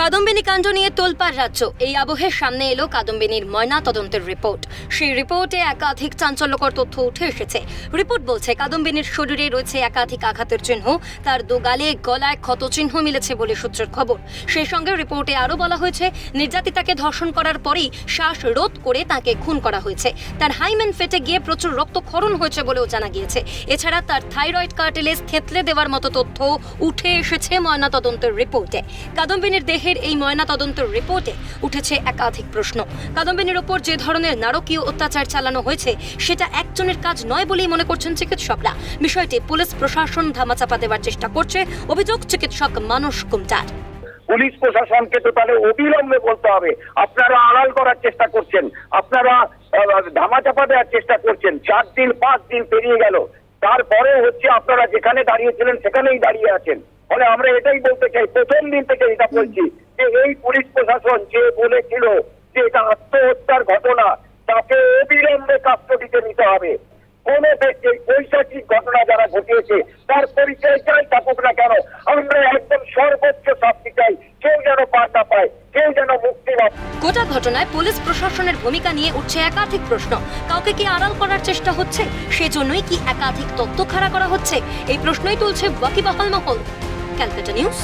কাদম্বিনী কাণ্ড নিয়ে তোলপাড় রাজ্য। এই আবহের সামনে এলো কাদম্বিনীর ময়না তদন্তের রিপোর্ট। সেই রিপোর্টে একাধিক চাঞ্চল্যকর তথ্য উঠে এসেছে। রিপোর্ট বলছে, কাদম্বিনীর শরীরে রয়েছে একাধিক আঘাতের চিহ্ন। তার দোগালে গলায় ক্ষত চিহ্ন মিলেছে বলে সূত্রের খবর। সেই সঙ্গে রিপোর্টে আরও বলা হয়েছে, নির্যাতিতাকে ধর্ষণ করার পরেই শ্বাস রোধ করে তাকে খুন করা হয়েছে। তার হাইমেন ফেটে গিয়ে প্রচুর রক্তক্ষরণ হয়েছে বলেও জানা গিয়েছে। এছাড়া তার থাইরয়েড কার্টিলেজ থেতলে দেওয়ার মতো তথ্য উঠে এসেছে ময়নাতদন্তের রিপোর্টে। কাদম্বিনীর দেহের এই ময়নাতদন্তের রিপোর্টে উঠেছে একাধিক প্রশ্ন। কাদম্বিনীর ওপর যে ধরনের নারকীয় অত্যাচার চালানো হয়েছে, সেটা একজনের কাজ নয় বলেই মনে করছেন চিকিৎসকরা। বিষয়টি পুলিশ প্রশাসন ধামাচাপা দেওয়ার চেষ্টা করছে। অভিযোগ, চিকিৎসক মানস কুমটার পুলিশ প্রশাসনকে তো তাহলে অবিলম্বে বলতে হবে। আপনারা আড়াল করার চেষ্টা করছেন। আপনারা ধামাচাপা দেওয়ার চেষ্টা করছেন। চার দিন, পাঁচ দিন পেরিয়ে গেল। তারপরে হচ্ছে আপনারা যেখানে দাঁড়িয়েছিলেন সেখানেই দাঁড়িয়ে আছেন। ফলে আমরা এটাই বলতে চাই, প্রথম দিন থেকে এটা বলছি যে এই পুলিশ প্রশাসন যে বলেছিল যে এটা আত্মহত্যার ঘটনা, তাকে অবিলম্বে কাস্টডিতে নিতে হবে। কোন ব্যক্তি পৈশাচিক ঘটনা যারা ঘটিয়েছে, তার পরিচয় চাই থাকুক না কেন, আমরা একদম সর্বোচ্চ শাস্তি চাই কেউ যেন পার পায়, কেউ যেন মুক্তি না গোটা ঘটনায় পুলিশ প্রশাসনের ভূমিকা নিয়ে উঠছে একাধিক প্রশ্ন। কাউকে কি আড়াল করার চেষ্টা হচ্ছে? সেজন্যই কি একাধিক তথ্য খাড়া করা হচ্ছে? এই প্রশ্নই তুলছে ওয়াকিবহাল মহল। Calcutta news.